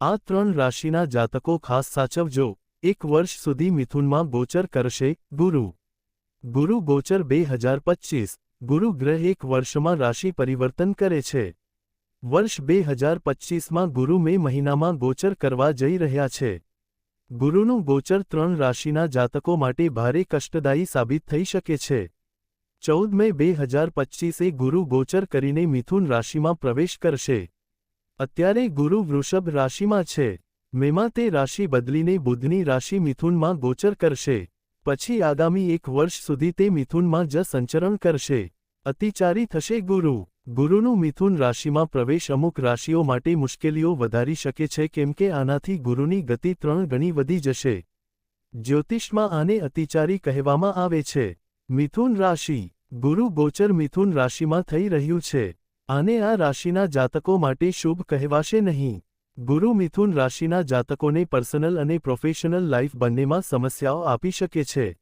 આ ત્રણ રાશિના જાતકો ખાસ સાચવજો. એક વર્ષ સુધી મિથુનમાં ગોચર કરશે ગુરુ. ગુરુ ગોચર બે હજાર પચીસ. ગુરુ ગ્રહ એક વર્ષમાં રાશિ પરિવર્તન કરે છે. વર્ષ બે હજાર પચીસમાં ગુરુ મે મહિનામાં ગોચર કરવા જઈ રહ્યા છે. ગુરુનું ગોચર ત્રણ રાશિના જાતકો માટે ભારે કષ્ટદાયી સાબિત થઈ શકે છે. ચૌદ મે બે હજાર પચીસે ગુરુ ગોચર કરીને મિથુન રાશિમાં પ્રવેશ કરશે. અત્યારે ગુરુ વૃષભ રાશિમાં છે. મેમાં તે રાશિ બદલીને બુધની રાશિ મિથુનમાં ગોચર કરશે. પછી આગામી એક વર્ષ સુધી તે મિથુનમાં જ સંચરણ કરશે. અતિચારી થશે ગુરુ. ગુરુનું મિથુન રાશિમાં પ્રવેશ અમુક રાશિઓ માટે મુશ્કેલીઓ વધારી શકે છે કેમ કે આનાથી ગુરુની ગતિ ત્રણ ગણી વધી જશે. જ્યોતિષમાં આને અતિચારી કહેવામાં આવે છે. મિથુન રાશિ. ગુરુ ગોચર મિથુન રાશિમાં થઈ રહ્યું છે. આને આ રાશિના જાતકો માટે શુભ કહેવાશે નહીં. ગુરુ મિથુન રાશિના જાતકોને પર્સનલ અને પ્રોફેશનલ લાઇફ બંનેમાં સમસ્યાઓ આપી શકે છે.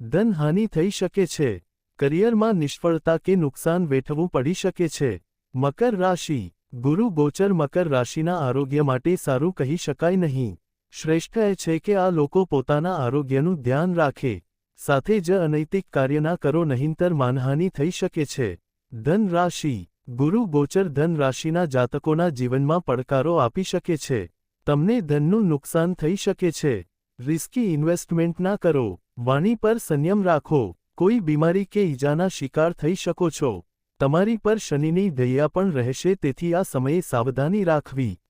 ધનહાનિ થઈ શકે છે. કરિયરમાં નિષ્ફળતા કે નુકસાન વેઠવું પડી શકે છે. મકર રાશિ. ગુરુ ગોચર મકર રાશિના આરોગ્ય માટે સારું કહી શકાય નહીં. શ્રેષ્ઠ એ છે કે આ લોકો પોતાના આરોગ્યનું ધ્યાન રાખે. સાથે જ અનૈતિક કાર્ય ના કરો નહીંતર માનહાનિ થઈ શકે છે. ધન રાશિ ગુરુ ગોચર ધન રાશિના જાતકોના જીવનમાં પડકારો આપી શકે છે. તમને ધનનું નુકસાન થઈ શકે છે. રિસ્કી ઇન્વેસ્ટમેન્ટ ના કરો. વાણી પર સંયમ રાખો. કોઈ બીમારી કે ઈજાના શિકાર થઈ શકો છો. તમારી પર શનિની દયા પણ રહેશે તેથી આ સમયે સાવધાની રાખવી.